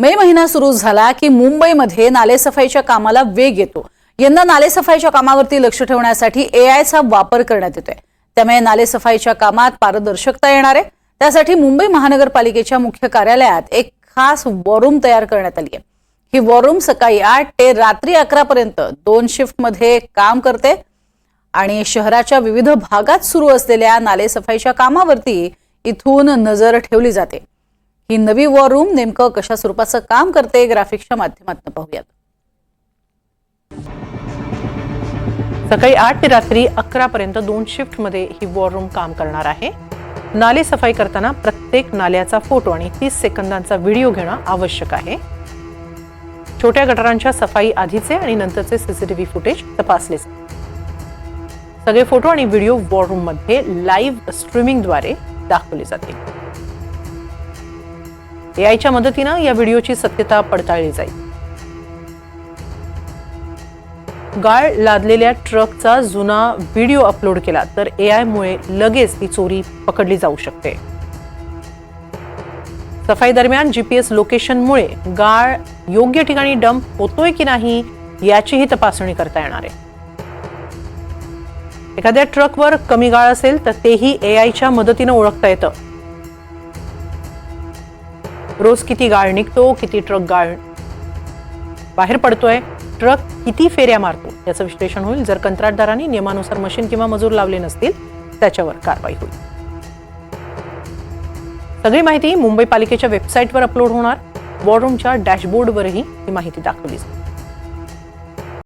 मे महिना सुरू झाला की मुंबईमध्ये नालेसफाईच्या कामाला वेग येतो. यंदा नालेसफाईच्या कामावरती लक्ष ठेवण्यासाठी एआयचा वापर करण्यात येतोय. त्यामुळे नालेसफाईच्या कामात पारदर्शकता येणार आहे. त्यासाठी मुंबई महानगरपालिकेच्या मुख्य कार्यालयात एक खास वॉरूम तयार करण्यात आली आहे. ही वॉरूम सकाळी आठ ते रात्री अकरा पर्यंत दोन शिफ्टमध्ये काम करते आणि शहराच्या विविध भागात सुरू असलेल्या नालेसफाईच्या कामावरती इथून नजर ठेवली जाते. ही नवी वॉर रूम नेमकं कशा स्वरूपाचं काम करते? ग्राफिक्सच्या माध्यमातून पाहूयात. सकाळी आठ ते रात्री अकरा पर्यंत दोन शिफ्टमध्ये ही वॉर रूम काम करणार आहे. नाले सफाई करताना प्रत्येक नाल्याचा फोटो आणि तीस सेकंदांचा व्हिडिओ घेणं आवश्यक आहे. छोट्या गटारांच्या सफाई आधीचे आणि नंतरचे सीसीटीव्ही फुटेज तपासले सगळे फोटो आणि व्हिडिओ वॉर रूममध्ये लाईव्ह स्ट्रीमिंगद्वारे दाखवले जातील एआयच्या मदतीनं या व्हिडिओची सत्यता पडताळली जाईल. गाळ लादलेल्या ट्रकचा जुना व्हिडिओ अपलोड केला तर एआयमुळे लगेच ती चोरी पकडली जाऊ शकते. सफाई दरम्यान जीपीएस लोकेशनमुळे गाळ योग्य ठिकाणी डंप होतोय की नाही याचीही तपासणी करता येणार आहे. एखाद्या ट्रकवर कमी गाळ असेल तर तेही एआयच्या मदतीनं ओळखता येतं. रोज किती गाळ निघतो किती ट्रक गाळ बाहेर पडतोय ट्रक किती फेऱ्या मारतो याचं विश्लेषण होईल. जर कंत्राटदारांनी नियमानुसार मशीन किंवा मजूर लावले नसतील त्याच्यावर कारवाई होईल. सगळी माहिती मुंबई पालिकेच्या वेबसाईटवर अपलोड होणार. वॉर रूमच्या डॅशबोर्डवरही ही माहिती दाखवली जाईल.